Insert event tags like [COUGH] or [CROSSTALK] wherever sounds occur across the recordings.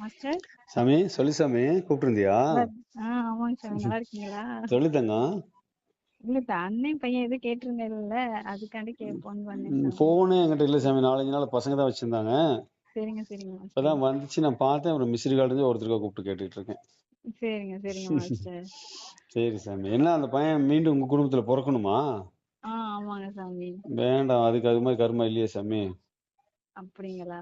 Master சாமி சொல்லு சாமி கூப்பிட்டுருந்தியா? ஆமாங்க சாமி நல்லா இருக்கீங்களா? சொல்லு தங்கம் இல்ல அண்ணன் பையன் எதுவும் கேட்டிருந்தேன்ல அதுக்காண்டி கே போன் பண்ணேன் சாமி. போனே என்கிட்ட இல்ல சாமி. நாலஞ்சு நாள் பசங்க தான் வச்சிருந்தாங்க. சரிங்க சரிங்க இப்பதான் வந்துச்சு. நான் பார்த்தேன். ஒரு மிஸ்டு கால் இருந்து ஒருத்தருக்கா கூப்பிட்டு கேட்டுட்டு இருக்கேன். சரிங்க சரிங்க மாஸ்டர் சரி சாமி. என்ன அந்த பையன் மீண்டும் உங்க குடும்பத்துல பிறக்கணுமா? ஆமாங்க சாமி. வேண்டாம். அதுக்கு அது மாதிரி கர்மா இல்லையே சாமி. அப்படிங்களா?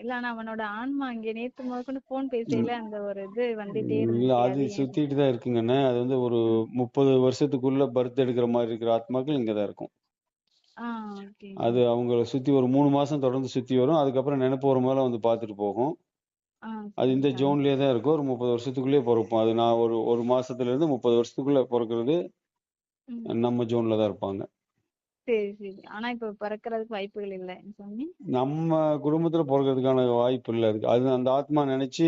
இல்ல ஆனா அவனோட ஆன்மா அங்க நேத்து முதற்கொண்டு போன் பேசையில அந்த ஒரு இது வந்துட்டே இல்ல அது சுத்திட்டு தான் இருக்குங்கண்ணே. அது வந்து ஒரு முப்பது வருஷத்துக்குள்ள பர்த் எடுக்கிற மாதிரி இருக்கிற ஆத்மாக்கள் இங்கதான் இருக்கும். அது அவங்கள சுத்தி ஒரு மூணு மாசம் தொடர்ந்து சுத்தி வரும். அதுக்கப்புறம் நினைப்பு ஒரு மேல வந்து பார்த்துட்டு போகும். அது இந்த ஜோன்லயே தான் இருக்கும். ஒரு முப்பது வருஷத்துக்குள்ளேயே பிறப்போம் அது நான் ஒரு ஒரு மாசத்துல இருந்து முப்பது வருஷத்துக்குள்ள பிறக்கிறது நம்ம ஜோன்ல தான் இருப்பாங்க. சரி சரி. ஆனா இப்ப பிறக்கறதுக்கு வாய்ப்புகள் இல்ல சாமி நம்ம குடும்பத்துல பிறக்கிறதுக்கான வாய்ப்பு இல்லை அதுக்கு. அது அந்த ஆத்மா நினைச்சு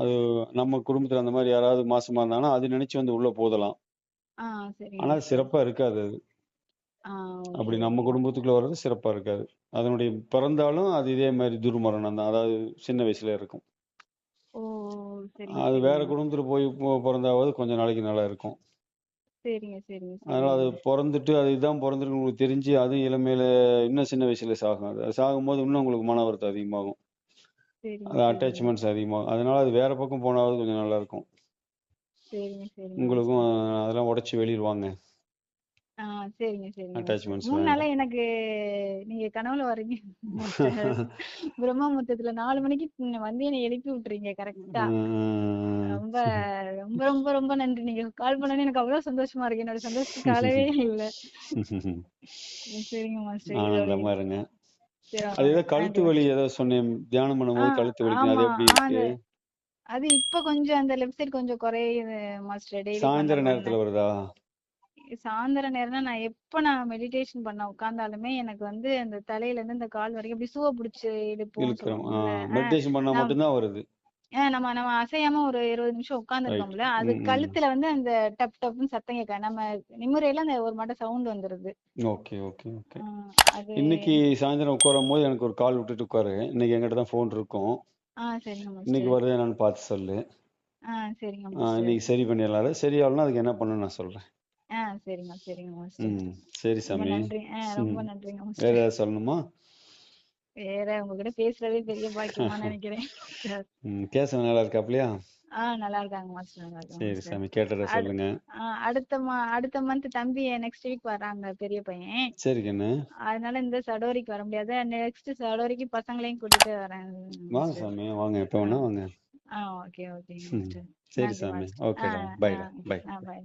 அது நம்ம குடும்பத்துல அந்த மாதிரி யாராவது மாசமா இருந்தாங்கன்னா அது நினைச்சு வந்து உள்ள போதலாம். ஆனா சிறப்பா இருக்காது அது. அப்படி நம்ம குடும்பத்துக்குள்ள வர்றது சிறப்பா இருக்காது. அதனுடைய பிறந்தாலும் அது இதே மாதிரி துர்மரணம் தான். அதாவது சின்ன வயசுல இருக்கும். அது வேற குடும்பத்துல போய் பிறந்தாவது கொஞ்ச நாளைக்கு நல்லா இருக்கும். சரிங்க சரிங்க அதனால சரிங்க. அது பிறந்துட்டு அது இதான் பிறந்திருக்கு உங்களுக்கு தெரிஞ்சு அதுவும் இளமையில இன்னும் சின்ன வயசுல சாகும். அது சாகும்போது இன்னும் உங்களுக்கு மன வருத்தம் அதிகமாகும். சரிங்க அது சரிங்க. அட்டாச்மெண்ட்ஸ் அதிகமாகும். அதனால அது வேற பக்கம் போனாவது கொஞ்சம் நல்லா இருக்கும். சரிங்க சரிங்க. உங்களுக்கும் அதெல்லாம் உடைச்சு வெளியிடுவாங்க ஆ சரிங்க சரிங்க. அட்டாச்மெண்ட்ஸ் மூணு நாளா வேண்டாம் எனக்கு நீங்க கனவுல வர்றீங்க. [LAUGHS] மாஸ்டர் பிரம்மமுத்தத்துல நாலு மணிக்கு நீங்க வந்து என்னை எழுப்பி விட்டுறீங்க கரெக்டா உம் ரொம்ப ரொம்ப ரொம்ப ரொம்ப நன்றி. நீங்க கால் பண்ணனே எனக்கு அவ்வளவு சந்தோஷமா இருக்கு. என்னோட சந்தோஷத்துக்கு அளவே இல்ல. [LAUGHS] சரிங்க மாஸ்டர் இதோட இருங்க. சரி அது ஏதோ நன்றி கழுத்து வலி மாஸ்டர் ஏதோ சொன்னேன். தியானம் ஆ பண்ணும்போது கழுத்து வலிக்கும் அது ஆமா எப்படி ஆ, அந்த இருக்கு அது இப்ப கொஞ்சம் அந்த லெஃப்ட் சைடு கொஞ்சம் குறையுது மாஸ்டர் டெய்லி பண்ண சாயந்தர பண்ண நேரத்துல வருதா? சாயந்தர நேரம்னா நான் எப்ப நான் மெடிடேஷன் பண்ண உட்கார்ந்தாலுமே எனக்கு வந்து அந்த தலையில இருந்து இந்த கால் வரைக்கும் அப்படி சூவ பிடிச்சு ஆஹ் மெடிடேஷன் பண்ணா மட்டும்தான் வருது. நம்ம நம்ம அசையாம ஒரு இருபது நிமிஷம் உட்கார்ந்துருக்கோம்ல அது கழுத்துல வந்து அந்த டப் டப்னு சத்தம் கேட்க நம்ம நிம்மறையில அந்த ஒரு மாட்ட சவுண்ட் வந்துருது. Okay okay okay. இன்னைக்கு சாயந்தரம் உட்காரும் போது எனக்கு ஒரு கால் விட்டுட்டு உட்காரு. இன்னைக்கு என்கிட்ட தான் ஃபோன் இருக்கும். இன்னைக்கு வருது என்னன்னு பார்த்து சொல்லு. இன்னைக்கு சரி பண்ணிடலாம் சரியாகலன்னா அதுக்கு என்ன பண்ணணும் நான் சொல்றேன். சரிங்க சரிங்க மாஸ்டர். ம் சரி சாமி. நன்றி. ரொம்ப நன்றிங்க வேற ஏதாவது சொல்லணுமா? வேற உங்ககிட்ட பேசுறதே பெரிய பாக்கியமா [LAUGHS] நினைக்கிறேன். ம் கேசவன் நல்லா இருக்காப்லையா? ஆஹ் நல்லா இருக்காங்க மாஸ்டர் நல்லா இருக்காங்க சரி சாமி கேட்டதை சொல்லுங்க. அடுத்த மா அடுத்த மந்த் தம்பி நெக்ஸ்ட் வீக் வர்றாங்க பெரிய பையன். சரி கண்ணு அதனால இந்த சடோரிக்கு வர முடியாது. நெக்ஸ்ட் சடோரிக்கு பசங்களையும் கூட்டிட்டு வரேன் வாங்க சாமி வாங்க எப்போ ஆ. வேணா வாங்க. ஆ ஓகே மாஸ்டர். சரி சாமி. ஆ ஆ பைடா பை ஆ பாய்